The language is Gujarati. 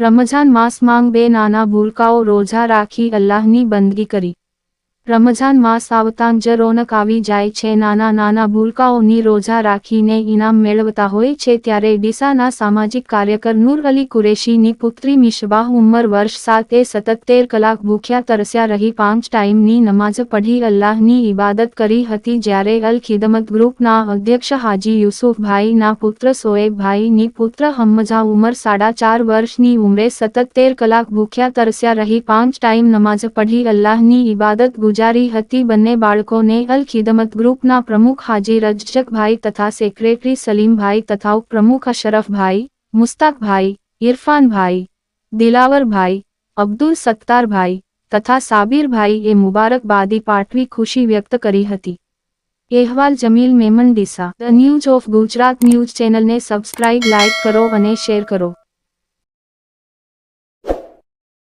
રમઝાન માસમાં બે નાના ભૂલકાઓ રોજા રાખી અલ્લાહની બંદગી કરી. રમઝાન માસ જ રોનક આવી જાય છે. નાના નાના ભૂલકાઓની રોજા રાખીને ઇનામ મેળવતા હોય છે ત્યારે ડીસાના સામાજિક કાર્યકર નૂર અલી કુરેશીની પુત્રી મિશબાહ ઉંમર વર્ષ સાતે સતત તેર કલાક ભૂખ્યા તરસ્યા રહી પાંચ ટાઈમની નમાઝ પઢી અલ્લાહની ઇબાદત કરી હતી જ્યારે અલ ખિદમત ગ્રુપના અધ્યક્ષ હાજી યુસુફભાઈના પુત્ર સોએબભાઈની પુત્ર હમ્મઝા ઉંમર સાડા ચાર વર્ષની ઉંમરે સતત તેર કલાક ભૂખ્યા તરસ્યા રહી પાંચ ટાઈમ નમાઝ પઢી અલ્લાહની ઇબાદત ગુજારી હતી બંને બાળકોને અલ ખિદમત ગ્રુપના પ્રમુખ હાજી રજકભાઈ તથા સેક્રેટરી સલીમભાઈ તથા ઉપપ્રમુખ અશરફભાઈ મુસ્તાકભાઈ ઇરફાનભાઈ દિલાવરભાઈ અબ્દુલ સત્તારભાઈ તથા સાબિરભાઈ એ મુબારકબાદી પાઠવી ખુશી વ્યક્ત કરી હતી અહેવાલ Jamil Memon Deesa the news of Gujarat news ચેનલને સબસ્ક્રાઇબ લાઇક કરો અને શેર કરો